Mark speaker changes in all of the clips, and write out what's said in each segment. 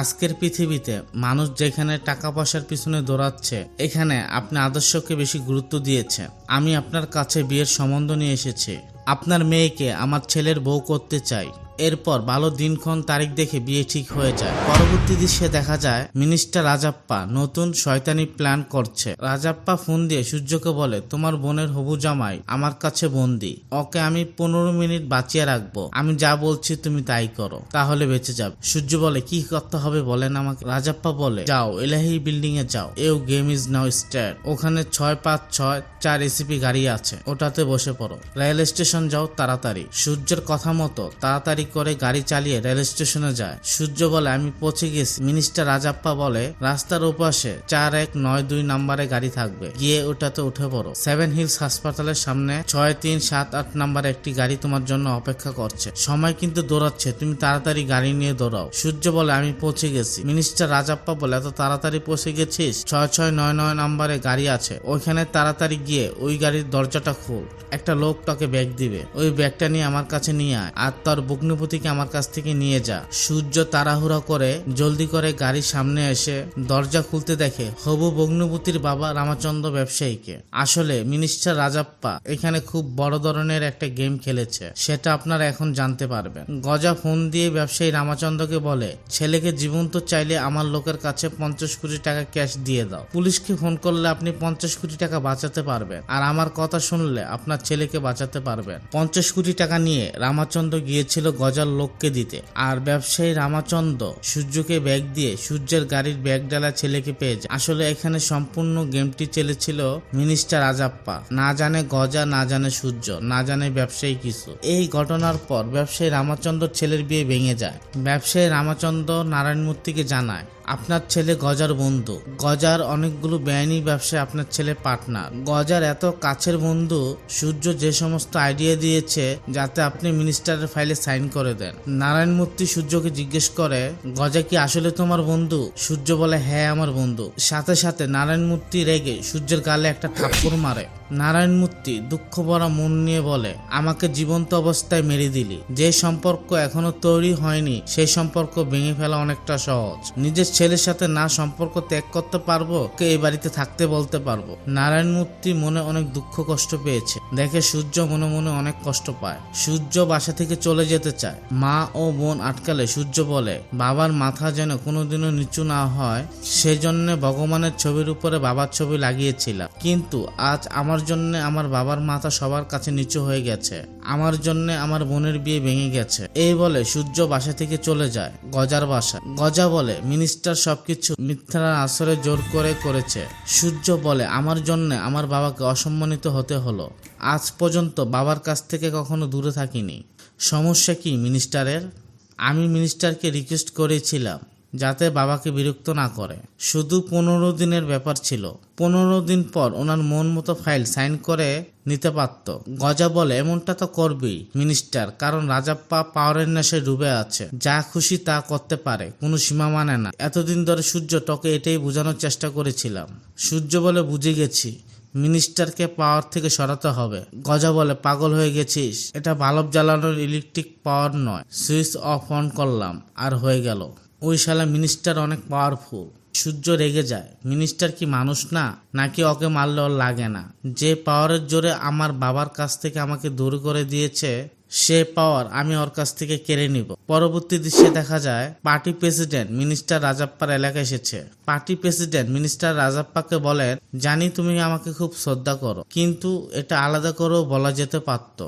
Speaker 1: আজকের পৃথিবীতে মানুষ যেখানে টাকা পয়সার পিছনে দৌড়াচ্ছে, এখানে আপনি আদর্শকে বেশি গুরুত্ব দিয়েছে। আমি আপনার কাছে বিয়ের সম্বন্ধ নিয়ে এসেছি। আপনার মেয়েকে আমার ছেলের বউ করতে চাই। এরপর ভালো দিনক্ষণ তারিখ দেখে বিয়ে ঠিক হয়ে যায়। পরবর্তী দৃশ্যে দেখা যায়, মিনিস্টার রাজাপ্পা নতুন শয়তানি প্ল্যান করছে। রাজাপ্পা ফোন দিয়ে সূর্যকে বলে, তোমার বোনের হবু জামাই আমার কাছে বন্দি। ওকে আমি পনেরো মিনিট বাঁচিয়ে রাখব। আমি যা বলছি তুমি তাই করো, তাহলে বেঁচে যাবে। সূর্য বলে, কি করতে হবে বলেন আমাকে? রাজাপ্পা বলে, যাও, এলাহি বিল্ডিং এ যাও। এও গেম ইজ নাও স্টার্ট ওখানে ছয় পাঁচ ছয় চার রেসিপি গাড়ি আছে। ওটাতে বসে পড়ো। রেল স্টেশন যাও তাড়াতাড়ি। সূর্যের কথা মতো তাড়াতাড়ি করে গাড়ি চালিয়ে রেল স্টেশনে যায়। সূর্য বলে, আমি পৌঁছে গেছি। মিনিস্টার রাজাপ্পা বলে, রাস্তার ওপাশে চার এক নয় দুই নাম্বারে গাড়ি থাকবে। গিয়ে ওটাতে উঠে পড়ো। সেভেন হিলস হাসপাতালের সামনে ছয় তিন সাত আট নাম্বারে একটি গাড়ি তোমার জন্য অপেক্ষা করছে। সময় কিন্তু দৌড়াচ্ছে। তুমি তাড়াতাড়ি গাড়ি নিয়ে দৌড়াও। সূর্য বলে, আমি পৌঁছে গেছি। মিনিস্টার রাজাপ্পা বলে, এত তাড়াতাড়ি পৌঁছে গেছিস? ছয় ছয় নয় নয় নাম্বারে গাড়ি আছে। ওইখানে তাড়াতাড়ি গিয়ে ওই গাড়ির দরজাটা খুল। একটা লোক তোকে ব্যাগ দিবে। ওই ব্যাগটা নিয়ে আমার কাছে নিয়ে আয়। আর তার তোর ভগ্নিপতিকে আমার কাছ থেকে নিয়ে যা। সূর্য তাড়াহুড়া করে জলদি করে গাড়ির সামনে এসে দরজা খুলতে দেখে হবু ভগ্নপতির বাবা রামাচন্দ্র ব্যবসায়ীকে। আসলে মিনিস্টার রাজাপ্পা এখানে খুব বড় ধরনের একটা গেম খেলেছে, সেটা আপনারা এখন জানতে পারবেন। গজা ফোন দিয়ে ব্যবসায়ী রামাচন্দ্রকে বলে, ছেলেকে জীবন্ত চাইলে আমার লোকের কাছে পঞ্চাশ কোটি টাকা ক্যাশ দিয়ে দাও। পুলিশকে ফোন করলে আপনি পঞ্চাশ কোটি টাকা বাঁচাতে পারবেন। আর আমার কথা শুনলে আপনার ছেলেকে বাঁচাতে পারবেন। পঞ্চাশ কোটি টাকা নিয়ে রামাচন্দ্র গিয়েছিল গজার লোককে দিতে। আর ব্যবসায়ী রামাচন্দ্র সূর্যকে ব্যাগ দিয়ে সূর্যের গাড়ির ব্যাগ ডালা ছেলেকে পেয়ে যায়। আসলে এখানে সম্পূর্ণ গেমটি চলেছিল মিনিস্টার আজাপ্পা। না জানে গজা, না জানে সূর্য, না জানে ব্যবসায়ী কিছু। এই ঘটনার পর ব্যবসায়ী রামাচন্দ্র ছেলের বিয়ে ভেঙে যায়। ব্যবসায়ী রামাচন্দ্র নারায়ণ মূর্তিকে জানায় আপনার ছেলে গজার বন্ধু। গজার অনেকগুলো বেআইনি ব্যবসায় আপনার ছেলে পার্টনার। গজার এত কাছের বন্ধু, সূর্য যে সমস্ত আইডিয়া দিয়েছে যাতে আপনি মিনিস্টারের ফাইলে সাইন করে দেন। নারায়ণ মূর্তি সূর্যকে জিজ্ঞেস করে, গজা কি আসলে তোমার বন্ধু? সূর্য বলে হ্যাঁ আমার বন্ধু। সাথে সাথে নারায়ণ মূর্তি রেগে সূর্যের গালে একটা থাপ্পড় মারে। নারায়ণ মূর্তি দুঃখ ভরা মন নিয়ে বলে, আমাকে জীবন্ত অবস্থায় মেরে দিলি। যে সম্পর্ক এখনও তৈরি হয়নি সেই সম্পর্ক ভেঙে ফেলা অনেকটা সহজ। নিজের ছেলের সাথে না সম্পর্ক ত্যাগ করতে পারব, কে এই বাড়িতে থাকতে বলতে পারব? নারায়ণ মূর্তি মনে অনেক দুঃখ কষ্ট পেয়েছে। দেখে সূর্য মনে মনে অনেক কষ্ট পায়। সূর্য বাসা থেকে চলে যেতে চায়। মা ও বোন আটকালে সূর্য বলে, বাবার মাথা যেন কোনোদিনও নিচু না হয়, সেজন্য ভগবানের ছবির উপরে বাবার ছবি লাগিয়েছিলাম। কিন্তু আজ আমার জন্য আমার বাবার মাথা সবার কাছে নিচু হয়ে গেছে। আমার জন্য আমার বোনের বিয়ে ভেঙে গেছে। এই বলে সূর্য বাসা থেকে চলে যায়, গজার বাসা। গজা বলে, মিনিস্টার সবকিছু মিথ্যার আসরে জোর করে করেছে। সূর্য বলে, আমার জন্য আমার বাবাকে অসম্মানিত হতে হলো। আজ পর্যন্ত বাবার কাছ থেকে কখনো দূরে থাকিনি। সমস্যা কি মিনিস্টারের? আমি মিনিস্টারকে রিকোয়েস্ট করেছিলাম। যাতে বাবাকে বিরক্ত না করে। শুধু পনেরো দিনের ব্যাপার ছিল। পনেরো দিন পর ওনার মন মতো ফাইল সাইন করে নিতে পারত। গজা বলে, এমনটা তো করবেই মিনিস্টার, কারণ রাজাপ্পা পাওয়ারের নেশে ডুবে আছে। যা খুশি তা করতে পারে, কোনো সীমা মানে না। এতদিন ধরে সূর্য টকে এটাই বোঝানোর চেষ্টা করেছিলাম। সূর্য বলে, বুঝে গেছি, মিনিস্টারকে পাওয়ার থেকে সরাতে হবে। গজা বলে, পাগল হয়ে গেছিস, এটা বালব জ্বালানোর ইলেকট্রিক পাওয়ার নয়। সুইচ অফ অন করলাম, আর হয়ে গেল। ওই শালা মিনিস্টার অনেক পাওয়ারফুল সূর্য রেগে যায়। মিনিস্টার কি মানুষ না? নাকি ওকে মারলে ওর লাগে না? যে পাওয়ারের জোরে আমার বাবার কাছ থেকে আমাকে দূর করে দিয়েছে সে পাওয়ার আমি ওর কাছ থেকে কেড়ে নিব। পরবর্তী দৃশ্যে দেখা যায়, পার্টি প্রেসিডেন্ট মিনিস্টার রাজাপ্পার এলাকায় এসেছে। পার্টি প্রেসিডেন্ট মিনিস্টার রাজাপ্পাকে বলেন, জানি তুমি আমাকে খুব শ্রদ্ধা করো, কিন্তু এটা আলাদা করেও বলা যেতে পারত।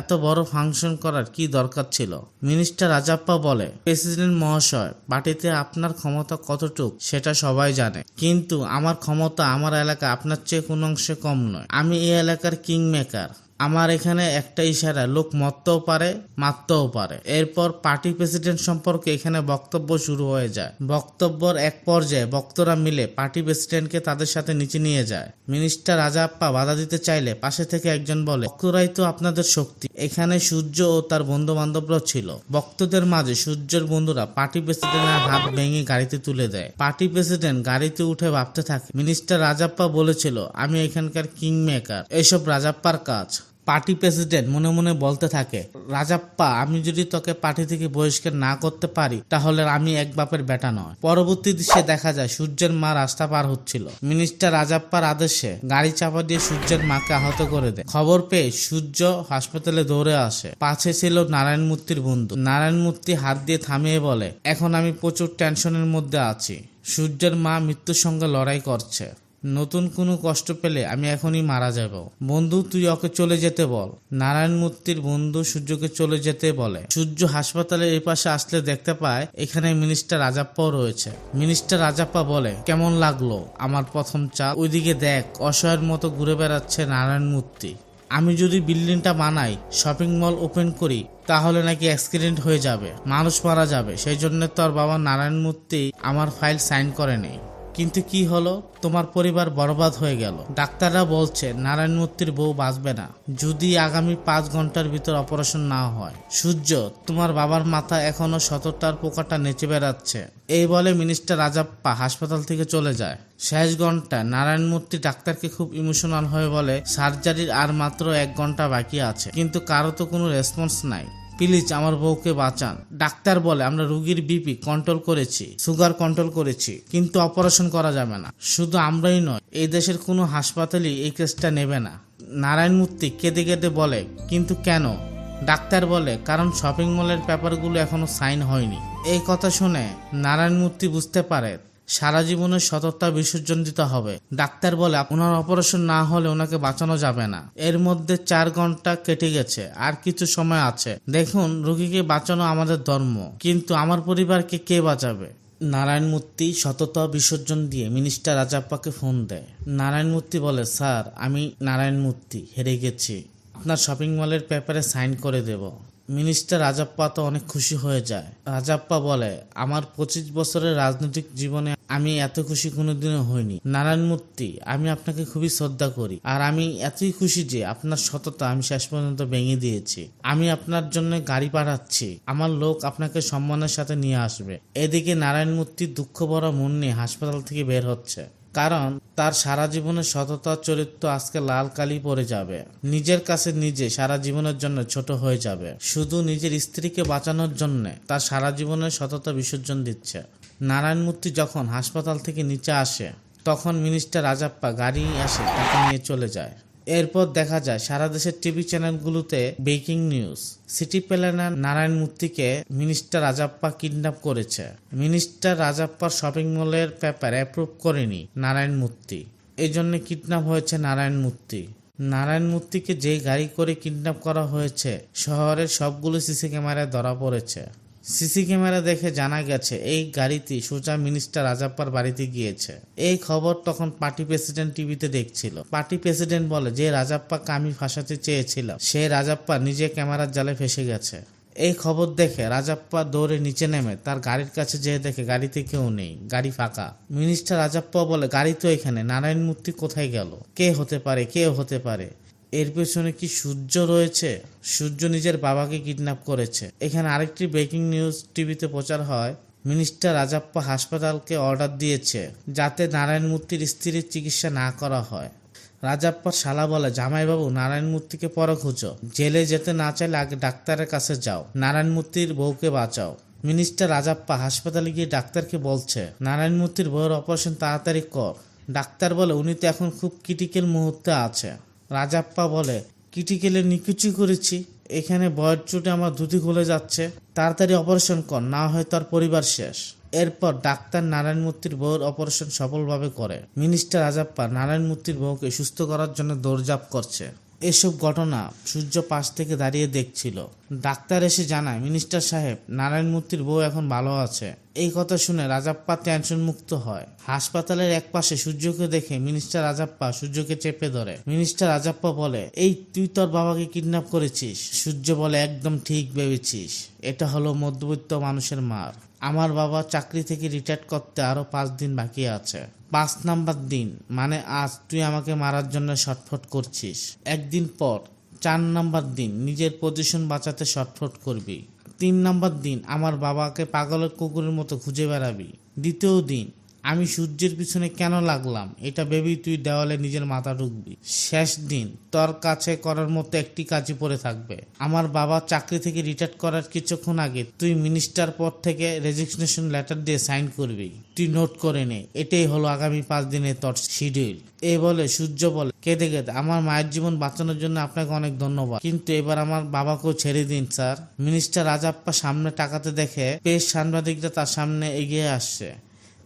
Speaker 1: এত বড় ফাংশন করার কি দরকার ছিল? মিনিস্টার রাজাপ্পা বলে, প্রেসিডেন্ট মহাশয়, পার্টিতে আপনার ক্ষমতা কতটুক সেটা সবাই জানে। কিন্তু আমার ক্ষমতা আমার এলাকা আপনার চেয়ে কোনো অংশে কম নয়। আমি এই এলাকার কিং মেকার আমার এখানে একটা ইশারা, লোক মরতেও পারে, মারতেও পারে। এরপর পার্টি প্রেসিডেন্ট সম্পর্কে এখানে বক্তব্য শুরু হয়ে যায়। বক্তব্যর এক পর্যায়ে বক্তরা মিলে পার্টি প্রেসিডেন্টকে তাদের সাথে নিচে নিয়ে যায়। মিনিস্টার রাজাপ্পা বাধা দিতে চাইলে পাশে থেকে একজন বলে, বক্তরাই তো আপনাদের শক্তি। এখানে সূর্য ও তার বন্ধু বান্ধবরাও ছিল। বক্তদের মাঝে সূর্যের বন্ধুরা পার্টি প্রেসিডেন্টের হাত ভেঙে গাড়িতে তুলে দেয়। পার্টি প্রেসিডেন্ট গাড়িতে উঠে ভাবতে থাকে, মিনিস্টার রাজাপ্পা বলেছিল, আমি এখানকার কিং মেকার এসব রাজাপ্পার কাজ। পার্টি প্রেসিডেন্ট মনে মনে বলতে থাকে, রাজাপ্পা, আমি যদি তোকে পার্টি থেকে বহিষ্কার না করতে পারি, তাহলে আমি এক বাপের বেটা নয়। পরবর্তী দৃশ্যে দেখা যায়, সূর্যের মা রাস্তা পার হচ্ছিল। মিনিস্টার রাজাপ্পার আদেশে গাড়ি চাপা দিয়ে সূর্যের মাকে আহত করে দেয়। খবর পেয়ে সূর্য হাসপাতালে দৌড়ে আসে। পাশে ছিল নারায়ণ মূর্তির বন্ধু নারায়ণ মূর্তি হাত দিয়ে থামিয়ে বলে, এখন আমি প্রচুর টেনশনের মধ্যে আছি। সূর্যের মা মৃত্যুর সঙ্গে লড়াই করছে। নতুন কোনো কষ্ট পেলে আমি এখনই মারা যাব। বন্ধু, তুই ওকে চলে যেতে বল। নারায়ণ মূর্তির বন্ধু সূর্যকে চলে যেতে বলে। সূর্য হাসপাতালের এই পাশে আসলে দেখতে পায়, এখানে মিনিস্টার রাজাপ্পাও রয়েছে। মিনিস্টার রাজাপ্পা বলে, কেমন লাগল আমার প্রথম চা ওইদিকে দেখ, অসহায়ের মতো ঘুরে বেড়াচ্ছে নারায়ণ মূর্তি। আমি যদি বিল্ডিংটা বানাই, শপিং মল ওপেন করি, তাহলে নাকি অ্যাক্সিডেন্ট হয়ে যাবে। মানুষ মারা যাবে। সেই জন্য তোর বাবা নারায়ণ মূর্তি আমার ফাইল সাইন করে নেই কিন্তু কি হলো? তোমার পরিবার বরবাদ হয়ে গেল। ডাক্তাররা বলছে, নারায়ণ মূর্তির বউ বাঁচবে না, যদি আগামী পাঁচ ঘণ্টার ভিতর অপারেশন না হয়। সূর্য, তোমার বাবার মাথা এখনও সততার পোকাটা নেচে বেড়াচ্ছে। এই বলে মিনিস্টার রাজাপ্পা হাসপাতাল থেকে চলে যায়। শেষ ঘণ্টা নারায়ণ মূর্তি ডাক্তারকে খুব ইমোশনাল হয়ে বলে, সার্জারির আর মাত্র এক ঘণ্টা বাকি আছে, কিন্তু কারও তো কোনো রেসপন্স নাই। প্লিজ আমার বউকে বাঁচান। ডাক্তার বলে, আমরা রুগীর বিপি কন্ট্রোল করেছি সুগার কন্ট্রোল করেছি, কিন্তু অপারেশন করা যাবে না। শুধু আমরাই নয়, এই দেশের কোনো হাসপাতালই এই কেসটা নেবে না। নারায়ণ মূর্তি কেঁদে কেঁদে বলে, কিন্তু কেন? ডাক্তার বলে, কারণ শপিং মলের পেপারগুলো এখনও সাইন হয়নি। এই কথা শুনে নারায়ণ মূর্তি বুঝতে পারে সারা জীবনের সততা বিসর্জন দিতে হবে। ডাক্তার বলে, ওনার অপারেশন না হলে ওনাকে বাঁচানো যাবে না। এর মধ্যে চার ঘণ্টা কেটে গেছে, আর কিছু সময় আছে। দেখুন, রোগীকে বাঁচানো আমাদের ধর্ম, কিন্তু আমার পরিবারকে কে বাঁচাবে? নারায়ণ মূর্তি সততা বিসর্জন দিয়ে মিনিস্টার রাজাপ্পাকে ফোন দেয়। নারায়ণ মূর্তি বলে, স্যার, আমি নারায়ণ মূর্তি, হেরে গেছি। আপনার শপিং মলের পেপারে সাইন করে দেব। মিনিস্টার রাজাপ্পা তো অনেক খুশি হয়ে যায়। রাজাপ্পা বলে, আমার পঁচিশ বছরের রাজনৈতিক জীবনে আমি এত খুশি কোনোদিনও হইনি। নারায়ণ মূর্তি, আমি আপনাকে খুবই শ্রদ্ধা করি। আর আমি এতই খুশি যে আপনার সততা আমি শেষ পর্যন্ত ভেঙে দিয়েছি। আমি আপনার জন্য গাড়ি পাঠাচ্ছি। আমার লোক আপনাকে সম্মানের সাথে নিয়ে আসবে। এদিকে নারায়ণ মূর্তির দুঃখ ভরা মন নিয়ে হাসপাতাল থেকে বের হচ্ছে। কারণ তার সারা জীবনের সততা চরিত্র আজকে লাল কালি পড়ে যাবে। নিজের কাছে নিজে সারা জীবনের জন্য ছোট হয়ে যাবে। শুধু নিজের স্ত্রীকে বাঁচানোর জন্য তার সারা জীবনের সততা বিসর্জন দিচ্ছে। নারায়ণ মূর্তি যখন হাসপাতাল থেকে নিচে আসে, তখন মিনিস্টার রাজাপ্পা গাড়ি আসে তাকে নিয়ে চলে যায়। এরপর দেখা যায়, সারা দেশের TV চ্যানেলগুলোতে breaking news. City planner Narayan মূর্তিকে মিনিস্টার রাজাপ্পা কিডন্যাপ করেছে। মিনিস্টার রাজাপ্পার শপিং মলের পেপার অ্যাপ্রুভ করেনি নারায়ণ মূর্তি। এই জন্য কিডন্যাপ হয়েছে নারায়ণ মূর্তি। নারায়ণ মূর্তিকে যে গাড়ি করে কিডন্যাপ করা হয়েছে, শহরের সবগুলো সিসি ক্যামেরায় ধরা পড়েছে। সিসি ক্যামেরা দেখে জানা গেছে, এই গাড়িটি সোজা মিনিস্টার রাজাপ্পার বাড়িতে গিয়েছে। এই খবর তখন পার্টি প্রেসিডেন্ট টিভিতে দেখছিল। পার্টি প্রেসিডেন্ট বলে, যে রাজাপ্পাকে কামি ফাঁসাতে চেয়েছিলাম, সে রাজাপ্পা নিজে ক্যামেরার জালে ফেসে গেছে। এই খবর দেখে রাজাপ্পা দৌড়ে নিচে নেমে, তার গাড়ির কাছে যেয়ে দেখে গাড়িতে কেউ নেই, গাড়ি ফাঁকা। মিনিস্টার রাজাপ্পা বলে, গাড়ি তো এখানে, নারায়ণ মূর্তি কোথায় গেল? কে হতে পারে, কে হতে পারে? এর পেছনে কি সূর্য রয়েছে? সূর্য নিজের বাবাকে কিডন্যাপ করেছে। এখানে আরেকটি ব্রেকিং নিউজ টিভিতে প্রচার হয়। মিনিস্টার রাজাপ্পা হাসপাতালকে অর্ডার দিয়েছে যাতে নারায়ণ মূর্তির স্ত্রীর চিকিৎসা না করা হয়। রাজাপ্পার শালা বলে, জামাইবাবু নারায়ণ মূর্তিকে পরে খুঁজো। জেলে যেতে না চাইলে আগে ডাক্তারের কাছে যাও। নারায়ণ মূর্তির বউকে বাঁচাও। মিনিস্টার রাজাপ্পা হাসপাতালে গিয়ে ডাক্তারকে বলছে নারায়ণ মূর্তির বউয়ের অপারেশন তাড়াতাড়ি কর। ডাক্তার বলে, উনি তো এখন খুব ক্রিটিক্যাল মুহূর্তে আছে। রাজাপ্পা বলে, কিটিকেলে নিকুচি করেছি। এখানে বয়ের চোটে আমার ধুতি খুলে যাচ্ছে। তাড়াতাড়ি অপারেশন কর, না হয় তার পরিবার শেষ। এরপর ডাক্তার নারায়ণ মূর্তির বউর অপারেশন সফলভাবে করে। মিনিস্টার রাজাপ্পা নারায়ণ মূর্তির বউকে সুস্থ করার জন্য দৌড়ঝাঁপ করছে। এসব ঘটনা সূর্য পাশ থেকে দাঁড়িয়ে দেখছিল। ডাক্তার এসে জানায়, মিনিস্টার সাহেব, নারায়ণ মূর্তির বউ এখন ভালো আছে। এই কথা শুনে রাজাপ্পা টেনশন মুক্ত হয়। হাসপাতালের এক পাশে সূর্যকে দেখে মিনিস্টার রাজাপ্পা সূর্যকে চেপে ধরে। মিনিস্টার রাজাপ্পা বলে, এই, তুই তোর বাবাকে কিডন্যাপ করেছিস। সূর্য বলে, একদম ঠিক ভেবেছিস। এটা হলো মধ্যবিত্ত মানুষের মার। আমার বাবা চাকরি থেকে রিটায়ার করতে আরও পাঁচ দিন বাকি আছে। পাঁচ নাম্বার দিন মানে আজ তুই আমাকে মারার জন্য শটফট করছিস। একদিন পর, চার নাম্বার দিন, নিজের পজিশন বাঁচাতে শটফট করবি। তিন নাম্বার দিন, আমার বাবাকে পাগলের কুকুরের মতো খুঁজে বেড়াবি। দ্বিতীয় দিন আমি সূর্যের পিছনে কেন লাগলাম? এটা ভেবেই তুই দেওয়ালে নিজের মাথা ঢুকবি। শেষ দিন, তোর কাছে করার মতো একটি কাজই পড়ে থাকবে। আমার বাবা চাকরি থেকে রিটায়ার করার কিছুক্ষণ আগে তুই মিনিস্টার পদ থেকে রেজিগনেশন লেটার দিয়ে সাইন করবি। তুই নোট করে নে, এটাই হলো আগামী পাঁচ দিনের তোর শিডিউল। এই বলে সূর্য বলে, কেঁদে কেঁদে, আমার মায়ের জীবন বাঁচানোর জন্য আপনাকে অনেক ধন্যবাদ। কিন্তু এবার আমার বাবাকেও ছেড়ে দিন, স্যার। মিনিস্টার রাজাপ্পা সামনে টাকাতে দেখে পেশ সাংবাদিকরা তার সামনে এগিয়ে আসছে।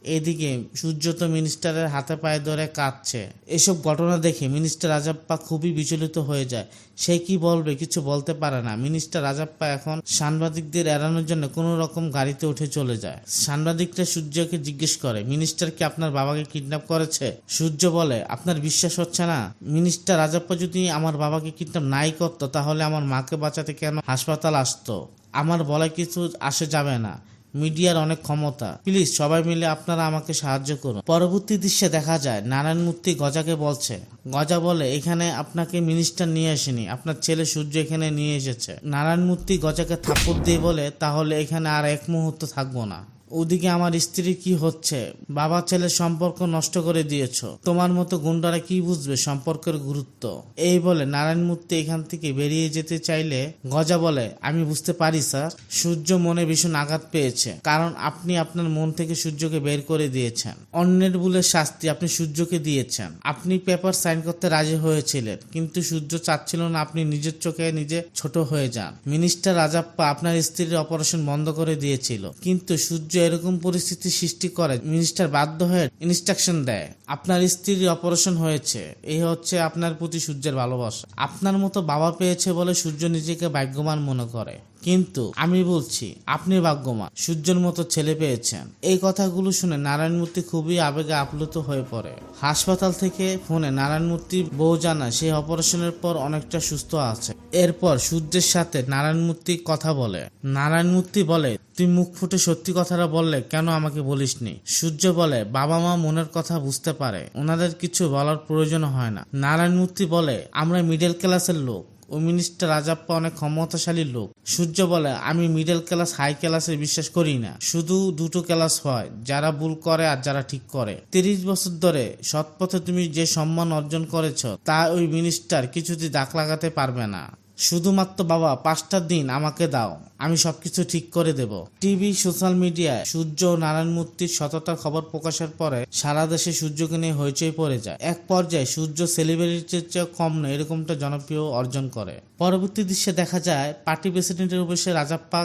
Speaker 1: এদিকে সূর্য তো মিনিস্টারের হাতে পায়ে ধরে কাঁদছে। এসব ঘটনা দেখে মিনিস্টার রাজাপ্পা খুবই বিচলিত হয়ে যায়। সে কি বলবে কিছু বলতে পারে না। মিনিস্টার রাজাপ্পা এখন সাংবাদিকদের এড়ানোর জন্য কোনো রকম গাড়িতে উঠে চলে যায়। সাংবাদিকরা সূর্যকে জিজ্ঞেস করে মিনিস্টার কি আপনার বাবাকে কিডন্যাপ করেছে? সূর্য বলে, আপনার বিশ্বাস হচ্ছে না। মিনিস্টার রাজাপ্পা যদি আমার বাবাকে কিডন্যাপ নাই করতো, তাহলে আমার মাকে বাঁচাতে কেন হাসপাতাল আসতো? আমার বলে কিছু আসে যাবে না। মিডিয়ার অনেক ক্ষমতা। প্লিজ, সবাই মিলে আপনারা আমাকে সাহায্য করুন। পরবর্তী দৃশ্যে দেখা যায়, নারায়ণ মূর্তি গজাকে বলছে, গজা বলে, এখানে আপনাকে মিনিস্টার নিয়ে আসেনি, আপনার ছেলে সূর্য এখানে নিয়ে এসেছে। নারায়ণ মূর্তি গজাকে থাপ্পড় দিয়ে বলে, তাহলে এখানে আর এক মুহূর্ত থাকব না। ওদিকে আমার স্ত্রী কি হচ্ছে? বাবা ছেলের সম্পর্ক নষ্ট করে দিয়েছ। তোমার মতো গুন্ডারা কি বুঝবে সম্পর্কের গুরুত্ব? এই বলে নারায়ণ মূর্তি এখান থেকে বেরিয়ে যেতে চাইলে গজা বলে, আমি বুঝতে পারি, স্যার। সূর্য মনে ভীষণ আঘাত পেয়েছে, কারণ আপনি আপনার মন থেকে সূর্যকে বের করে দিয়েছেন। অন্যের ভুলের শাস্তি আপনি সূর্যকে দিয়েছেন। আপনি পেপার সাইন করতে রাজি হয়েছিলেন, কিন্তু সূর্য চাচ্ছিল না আপনি নিজের চোখে নিজে ছোট হয়ে যান। মিনিস্টার রাজাপ্পা আপনার স্ত্রীর অপারেশন বন্ধ করে দিয়েছিল, কিন্তু সূর্য এরকম পরিস্থিতি সৃষ্টি করে। মিনিস্টার বাধ্য হয়ে ইনস্ট্রাকশন দেয়, আপনার স্ত্রীর অপারেশন হয়েছে এই হচ্ছে আপনার প্রতি সূর্যের ভালোবাসা। আপনার মতো বাবা পেয়েছে বলে সূর্য নিজেকে ভাগ্যবান মনে করে। কিন্তু আমি বলছি, আপনি ভাগ্যবান, সূর্যের মতো ছেলে পেয়েছেন। এই কথাগুলো শুনে নারায়ণমূর্তি খুবই আবেগে আপ্লুত হয়ে পড়ে। হাসপাতাল থেকে ফোনে নারায়ণ নারায়ণমূর্তি বউ জানায় সেই অপারেশনের পর অনেকটা সুস্থ আছে। এরপর সূর্যের সাথে নারায়ণমূর্তি কথা বলে। নারায়ণ মূর্তি বলে, তুই মুখ ফুটে সত্যি কথাটা বললে কেন আমাকে বলিসনি? সূর্য বলে, বাবা মা মনের কথা বুঝতে পারে, ওনাদের কিছু বলার প্রয়োজন হয় না। নারায়ণ মূর্তি বলে, আমরা মিডল ক্লাসের লোক, ও মিনিস্টার রাজাপ্পা অনেক ক্ষমতাশালী লোক। সূর্য বলে, আমি মিডল ক্লাস হাই ক্লাসে বিশ্বাস করি না। শুধু দুটো ক্লাস হয়, যারা ভুল করে আর যারা ঠিক করে। তিরিশ বছর ধরে সৎপথে তুমি যে সম্মান অর্জন করেছ, তা ওই মিনিস্টার কিছুতেই দাগ লাগাতে পারবে না। শুধুমাত্র বাবা, পাঁচটা দিন আমাকে দাও, আমি সবকিছু ঠিক করে দেব। টিভি, সোশ্যাল মিডিয়ায় সূর্য নারায়ণ মূর্তির সততার খবর প্রকাশের পরে সারা দেশে সূর্যকে নিয়ে হইচই পড়ে যায়। এক পর্যায়ে সূর্য সেলিব্রিটির চেয়ে কম নয়, এরকমটা জনপ্রিয় অর্জন করে। পরবর্তী দৃশ্যে দেখা যায় পার্টি প্রেসিডেন্টের অফিসে রাজাপ্পা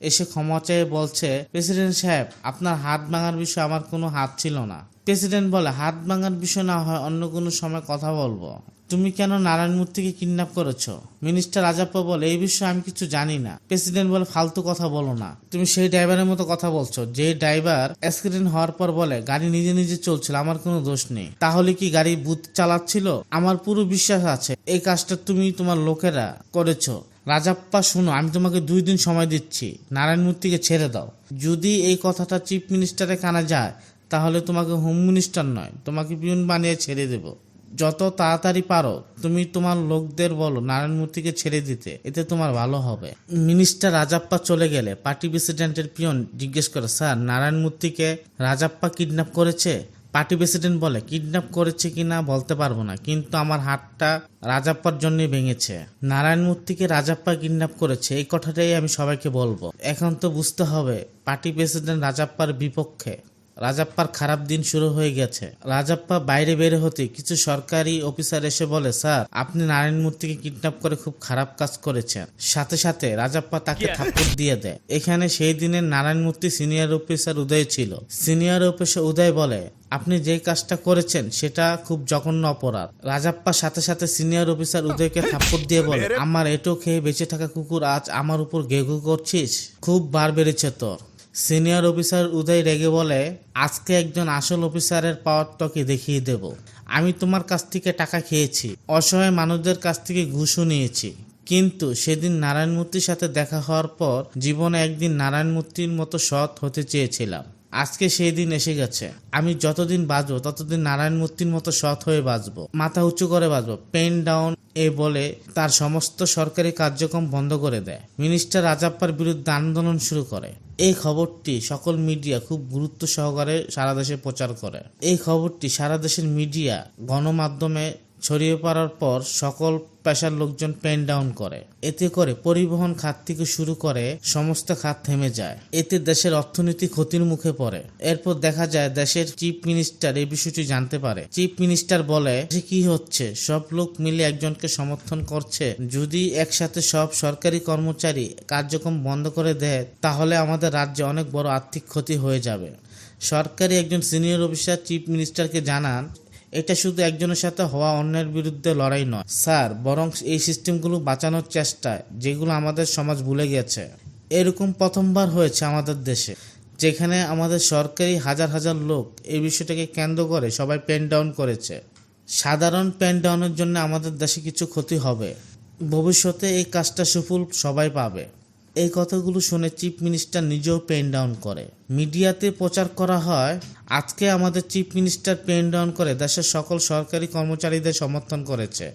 Speaker 1: এসে ক্ষমা চেয়ে বলছে প্রেসিডেন্ট সাহেব, আপনার হাত ভাঙার বিষয়ে আমার কোনো হাত ছিল না। প্রেসিডেন্ট বলে, হাত ভাঙার বিষয় না হয় অন্য কোনো সময় কথা বলব। তুমি কেন নারায়ণ মূর্তিকে কিডন্যাপ করেছ? মিনিস্টার রাজাপ্পা বলে, এই বিষয়ে আমি কিছু জানি না। প্রেসিডেন্ট বলে, ফালতু কথা বলো না। তুমি সেই ড্রাইভারের মতো কথা বলছো, যে ড্রাইভার অ্যাক্সিডেন্ট হওয়ার পর বলে, গাড়ি নিজে নিজে চলছিল, আমার কোনো দোষ নেই। তাহলে কি গাড়ি বুথ চালাচ্ছিল? আমার পুরো বিশ্বাস আছে। এই কাজটা তুমি তোমার লোকেরা করেছ। রাজাপ্পা, শোনো, আমি তোমাকে দুই দিন সময় দিচ্ছি। নারায়ণ মূর্তিকে ছেড়ে দাও। যদি এই কথাটা চিফ মিনিস্টারের কানে যায়, তাহলে তোমাকে হোম মিনিস্টার নয়, তোমাকে পিউন বানিয়ে ছেড়ে দেব। যত তাড়াতাড়ি পারো, তুমি তোমার লোকদের বলো, নারায়ণ মূর্তিকে ছেড়ে দিতে, এতে তোমার ভালো হবে। মিনিস্টার রাজাপ্পা চলে গেলে পার্টি প্রেসিডেন্টের পিয়ন জিজ্ঞেস করে, স্যার, নারায়ণ মূর্তিকে রাজাপ্পা কিডন্যাপ করেছে? পার্টি প্রেসিডেন্ট বলে, কিডন্যাপ করেছে কিনা বলতে পারব না, কিন্তু আমার হাতটা রাজাপ্পার জন্য ভেঙেছে। নারায়ণ মূর্তিকে রাজাপ্পা কিডন্যাপ করেছে, এই কথাটাই আমি সবাইকে বলব। এখন তো বুঝতে হবে, পার্টি প্রেসিডেন্ট রাজাপ্পার বিপক্ষে রাজাপ্পার খারাপ দিন শুরু হয়ে গেছে। রাজাপ্পা বাইরে বের হতে কিছু সরকারি অফিসার এসে বলে স্যার আপনি নারায়ণ মূর্তিকে কিডন্যাপ করে খুব খারাপ কাজ করেছেন। সাথে সাথে রাজাপ্পা তাকে থাপ্পড় দিয়ে দেয়। এখানে সেই দিনের নারায়ণ মূর্তি সিনিয়র অফিসার উদয় ছিল। সিনিয়র অফিসার উদয় বলে আপনি যে কাজটা করেছেন সেটা খুব জঘন্য অপরাধ। রাজাপ্পা সাথে সাথে সিনিয়র অফিসার উদয়কে থাপ্পড় দিয়ে বলে আমার এটো খেয়ে বেঁচে থাকা কুকুর আজ আমার উপর গেগু করছিস? খুব বার বেড়েছে তোর। সিনিয়র অফিসার উদয় রেগে বলে, আজকে একজন আসল অফিসারের পাওয়ার তোকে দেখিয়ে দেব। আমি তোমার কাছ থেকে টাকা খেয়েছি, অসহায় মানুষদের কাছ থেকে ঘুষও নিয়েছি। কিন্তু সেদিন নারায়ণ মূর্তির সাথে দেখা হওয়ার পর জীবনে একদিন নারায়ণ মূর্তির মতো সৎ হতে চেয়েছিলাম। আজকে সেই দিন এসে গেছে। আমি যতদিন বাঁচবো ততদিন নারায়ণ মূর্তির মতো সৎ হয়ে বাঁচবো মাথা উঁচু করে বাঁচবো পেন ডাউন এ বলে তার সমস্ত সরকারি কার্যক্রম বন্ধ করে দেয়। মিনিস্টার রাজাপ্পার বিরুদ্ধে আন্দোলন শুরু করে। এই খবরটি সকল মিডিয়া খুব গুরুত্ব সহকারে সারা দেশে প্রচার করে। এই খবরটি সারা দেশের মিডিয়া গণমাধ্যমে ছড়িয়ে পড়ার পর সকল পেশার লোকজন পেন ডাউন করে। এতে করে পরিবহন খাত থেকে শুরু করে সমস্ত খাত থেমে যায়। এতে দেশের অর্থনীতি ক্ষতির মুখে পড়ে। এরপর দেখা যায় দেশের চিফ মিনিস্টার এই বিষয়টি জানতে পারে। চিফ মিনিস্টার বলে কি হচ্ছে? সব লোক মিলে একজনকে সমর্থন করছে। যদি একসাথে সব সরকারি কর্মচারী কার্যক্রম বন্ধ করে দেয়, তাহলে আমাদের রাজ্যে অনেক বড় আর্থিক ক্ষতি হয়ে যাবে। সরকারি একজন সিনিয়র অফিসার চিফ মিনিস্টারকে জানান এটা শুধু একজনের সাথে হওয়া অন্যের বিরুদ্ধে লড়াই নয়। স্যার, বরং এই সিস্টেমগুলো বাঁচানোর চেষ্টায় যেগুলো আমাদের সমাজ ভুলে গেছে। এরকম প্রথমবার হয়েছে আমাদের দেশে, যেখানে আমাদের সরকারি হাজার হাজার লোক এই বিষয়টাকে কেন্দ্র করে সবাই পেন ডাউন করেছে। সাধারণ পেন ডাউনের জন্য আমাদের দেশে কিছু ক্ষতি হবে। ভবিষ্যতে এই কাজটা সুফল সবাই পাবে। এই কথাগুলো শুনে চিফ মিনিস্টার নিজেও পেন ডাউন করে। মিডিয়াতে প্রচার করা হয়, আজকে আমাদের চিফ মিনিস্টার পেন ডাউন করে, দেশের সকল সরকারি কর্মচারীদের সমর্থন করেছে।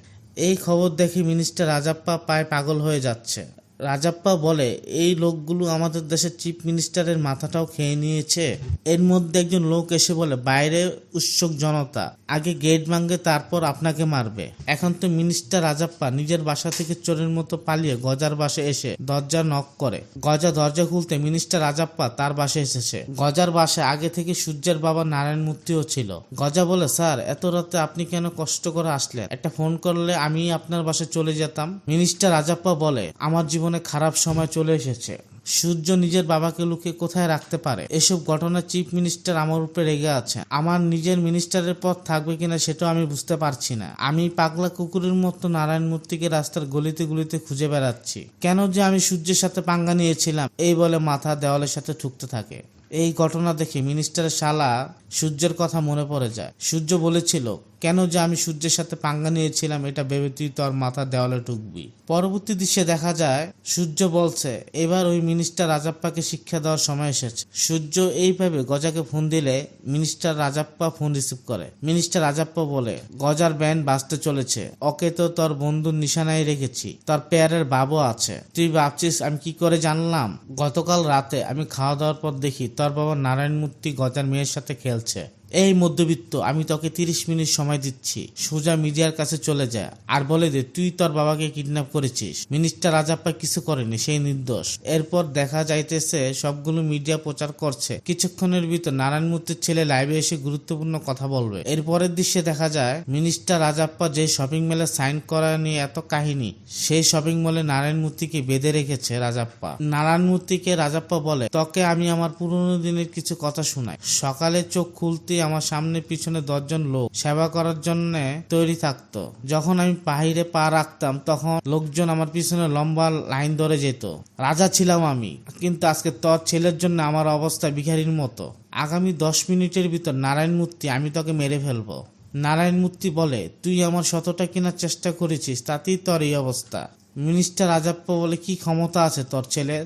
Speaker 1: এই খবর দেখে মিনিস্টার রাজাপ্পা পায় পাগল হয়ে যাচ্ছে। রাজাপ্পা বলে, এই লোকগুলো আমাদের দেশের চিফ মিনিস্টারের মাথাটাও খেয়ে নিয়েছে। এর মধ্যে একজন লোক এসে বলে, বাইরে উৎসুক জনতা, আগে গেট ভাঙবে তারপর আপনাকে মারবে। এখন তো মিনিস্টার রাজাপ্পা নিজের বাসা থেকে চোরের মতো পালিয়ে গজার বাসে এসে দরজা নক করে। গজা দরজা খুলতে মিনিস্টার রাজাপ্পা তার বাসে এসেছে। গজার বাসে আগে থেকে সূর্যের বাবা নারায়ণ মূর্তিও ছিল। গজা বলে, স্যার, এত রাতে আপনি কেন কষ্ট করে আসলেন? একটা ফোন করলে আমি আপনার বাসে চলে যেতাম। মিনিস্টার রাজাপ্পা বলে, আমার জীবনে খারাপ সময় চলে এসেছে। সূর্য নিজের বাবাকে লুকিয়ে কোথায় রাখতে পারে? এসব ঘটনা চিফ মিনিস্টার আমার উপরে রেগে আছে। আমার নিজের মিনিস্টারের পদ থাকবে কিনা সেটাও আমি বুঝতে পারছি না। আমি পাগলা কুকুরের মতো নারায়ণ মূর্তিকে রাস্তার গলিতে গলিতে খুঁজে বেড়াচ্ছি। কেন যে আমি সূর্যের সাথে পাঙ্গা নিয়েছিলাম, এই বলে মাথা দেওয়ালের সাথে ঠুকতে থাকে। এই ঘটনা দেখে মিনিস্টারের শালা সূর্যের কথা মনে পড়ে যায়। সূর্য বলেছিল, কেন যে আমি সূর্যের সাথে পাঙ্গা নিয়েছিলাম, এটা ভেবে তুই তোর মাথা দেওয়ালে ঠুকবি পরবর্তী দৃশ্যে দেখা যায়, সূর্য বলছে, এবার ওই মিনিস্টার রাজাপ্পাকে শিক্ষা দেওয়ার সময় এসেছে। সূর্য এইভাবে গজাকে ফোন দিলে, মিনিস্টার রাজাপ্পা ফোন রিসিভ করে। মিনিস্টার রাজাপ্পা বলে, গজার ব্যান্ড বাঁচতে চলেছে। ওকে তো তোর বন্ধুর নিশানায় রেখেছি। তার পেয়ারের বাবু আছে। তুই ভাবছিস আমি কি করে জানলাম? গতকাল রাতে আমি খাওয়া দাওয়ার পর দেখি তোর বাবা নারায়ণ মূর্তি গজার মেয়ের সাথে খেলছে এই মধ্যবিত্ত, আমি তোকে তিরিশ মিনিট সময় দিচ্ছি। সোজা মিডিয়ার কাছে চলে যায় আর বলে দে, তুই তোর বাবাকে কিডন্যাপ করেছিস। মিনিস্টার রাজাপ্পা কিছু করেনি, সেই নির্দোষ। এরপর দেখা যাইতেছে সবগুলো মিডিয়া প্রচার করছে। কিছুক্ষণের ভিতর নারায়ণ মূর্তির ছেলে লাইভে এসে গুরুত্বপূর্ণ কথা বলবে। এরপরের দৃশ্যে দেখা যায় মিনিস্টার রাজাপ্পা যে শপিং মলে সাইন করা নিয়ে এত কাহিনী, সেই শপিং মলে নারায়ণ মূর্তিকে বেঁধে রেখেছে রাজাপ্পা। নারায়ণ মূর্তিকে রাজাপ্পা বলে, তোকে আমি আমার পুরনো দিনের কিছু কথা শোনাই। সকালে চোখ খুলতে আমার সামনে পিছনে দশজন লোক সেবা করার জন্য তৈরি থাকতো। যখন আমি বাহিরে পা রাখতাম, তখন লোকজন আমার পিছনে লম্বা লাইন ধরে যেত। রাজা ছিলাম আমি, কিন্তু আজকে তোর ছেলের জন্য আমার অবস্থা ভিখারির মতো। আগামী দশ মিনিটের ভিতর নারায়ণ মূর্তি আমি তোকে মেরে ফেলব। নারায়ণ মূর্তি বলে, তুই আমার শতটা কেনার চেষ্টা করেছিস, তাতেই তোর এই অবস্থা। মিনিস্টার রাজাপ্প বলে, কি ক্ষমতা আছে তোর ছেলের?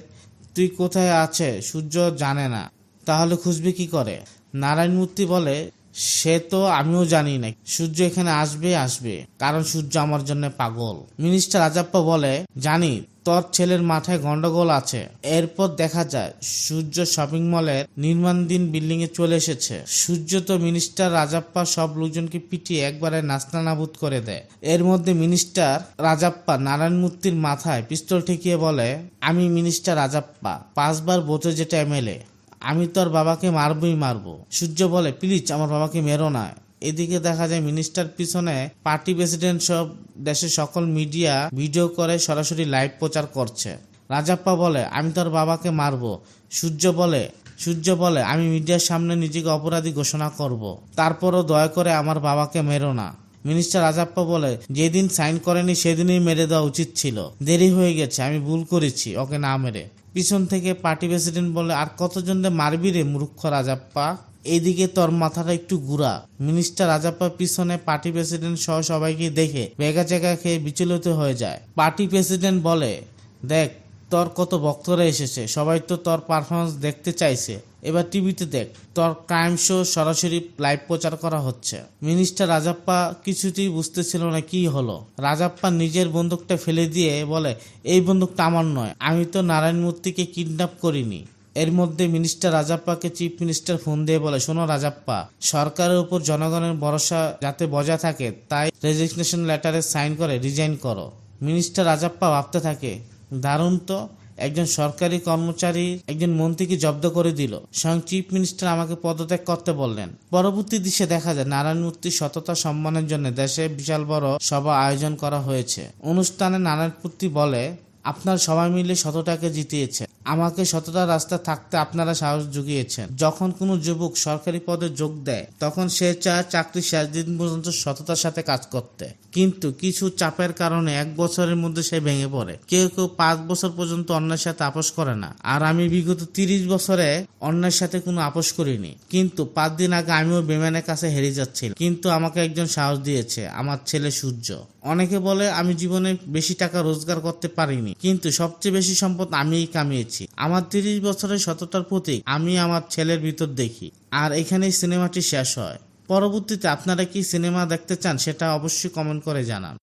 Speaker 1: তুই কোথায় আছে সূর্য জানে না। তাহলে খুঁজবে কি করে? নারায়ণ মূর্তি বলে, সে তো আমিও জানি না সূর্য এখানে আসবে আসবে। কারণ সূর্য আমার জন্য পাগল। মিনিস্টার রাজাপ্পা বলে, জানি, তোর ছেলের মাথায় গন্ডগোল আছে। এরপর দেখা যায়, সূর্য শপিং মলের নির্মাণধীন বিল্ডিং এ চলে এসেছে। সূর্য তো মিনিস্টার রাজাপ্পা সব লোকজনকে পিটিয়ে একবারে নাস্তানাবুদ করে দেয়। এর মধ্যে মিনিস্টার রাজাপ্পা নারায়ণ মূর্তির মাথায় পিস্তল ঠেকিয়ে বলে, আমি মিনিস্টার রাজাপ্পা। পাঁচবার বোতে যেটা এমএলএ আমি তোর বাবাকে মারবই মারবো। সূর্য বলে, প্লিজ, আমার বাবাকে মেরো না। এদিকে দেখা যায় মিনিস্টার পিছনে পার্টি প্রেসিডেন্ট সব দেশের সকল মিডিয়া ভিডিও করে সরাসরি লাইভ প্রচার করছে। রাজাপ্পা বলে, আমি তোর বাবাকে মারবো। সূর্য বলে সূর্য বলে, আমি মিডিয়ার সামনে নিজেকে অপরাধী ঘোষণা করব। তারপরও দয়া করে আমার বাবাকে মেরো না। মিনিস্টার রাজাপ্পা বলে, যেদিন সাইন করেনি, সেদিনই মেরে দেওয়া উচিত ছিল। দেরি হয়ে গেছে, আমি ভুল করেছি, ওকে না মেরে। পিছন থেকে পার্টি প্রেসিডেন্ট বলে, আর কতজনদের মারবি রে মূর্খ রাজাপ্পা? এদিকে তোর মাথাটা একটু গুড়া মিনিস্টার রাজাপ্পা পিছনে পার্টি প্রেসিডেন্ট সহ সবাইকে দেখে বেগা জায়গা খেয়ে বিচলিত হয়ে যায়। পার্টি প্রেসিডেন্ট বলে, দেখ, তোর কত ভক্তরা এসেছে, সবাই তো তোর পারফরমেন্স দেখতে চাইছে। এবার টিভিতে দেখ, তোর ক্রাইম শো সরাসরি লাইভ প্রচার করা হচ্ছে। মিনিস্টার রাজাপ্পা কিছুতেই বুঝতেছিল না কি হলো। রাজাপ্পা নিজের বন্দুকটা ফেলে দিয়ে বলে, এই বন্দুকটা আমার নয়, আমি তো নারায়ণ মূর্তিকে কিডন্যাপ করিনি। এর মধ্যে মিনিস্টার রাজাপ্পাকে চিফ মিনিস্টার ফোন দিয়ে বলে, শোনো রাজাপ্পা, সরকারের উপর জনগণের ভরসা যাতে বজায় থাকে, তাই রেজিগনেশন লেটারে সাইন করে রিজাইন করো। মিনিস্টার রাজাপ্পা ভাবতে থাকে, দারুণ তো একজন সরকারি কর্মচারী একজন মন্ত্রীকে জব্দ করে দিল। স্বয়ং চিফ মিনিস্টার আমাকে পদত্যাগ করতে বললেন। পরবর্তী দৃশ্যে দেখা যায়, নারায়ণ মূর্তির সততা সম্মানের জন্য দেশে বিশাল বড় সভা আয়োজন করা হয়েছে। অনুষ্ঠানে নারায়ণ মূর্তি বলে, আপনার সবাই মিলে শতটাকে জিতিয়েছে। আমাকে সততার রাস্তা থাকতে আপনারা সাহস জুগিয়েছেন। যখন কোনো যুবক সরকারি পদে যোগ দেয়, তখন সে চায় চাকরি শেষ দিন পর্যন্ত সততার সাথে কাজ করতে। কিন্তু কিছু চাপের কারণে এক বছরের মধ্যে সে ভেঙে পড়ে। কেউ কেউ পাঁচ বছর পর্যন্ত অন্যের সাথে আপোষ করে না। আর আমি বিগত তিরিশ বছরে অন্যের সাথে কোনো আপোষ করিনি। কিন্তু পাঁচ দিন আগে আমিও বিমানের কাছে হেরে যাচ্ছি কিন্তু আমাকে একজন সাহস দিয়েছে, আমার ছেলে সূর্য। অনেকে বলে, আমি জীবনে বেশি টাকা রোজগার করতে পারিনি। কিন্তু সবচেয়ে বেশি সম্পদ আমিই কামিয়েছি। আমার তিরিশ বছরের সততার প্রতীক আমি আমার ছেলের ভিতর দেখি, আর এখানেই সিনেমাটি শেষ হয়। পরবর্তীতে আপনারা কি সিনেমা দেখতে চান সেটা অবশ্যই কমেন্ট করে জানান।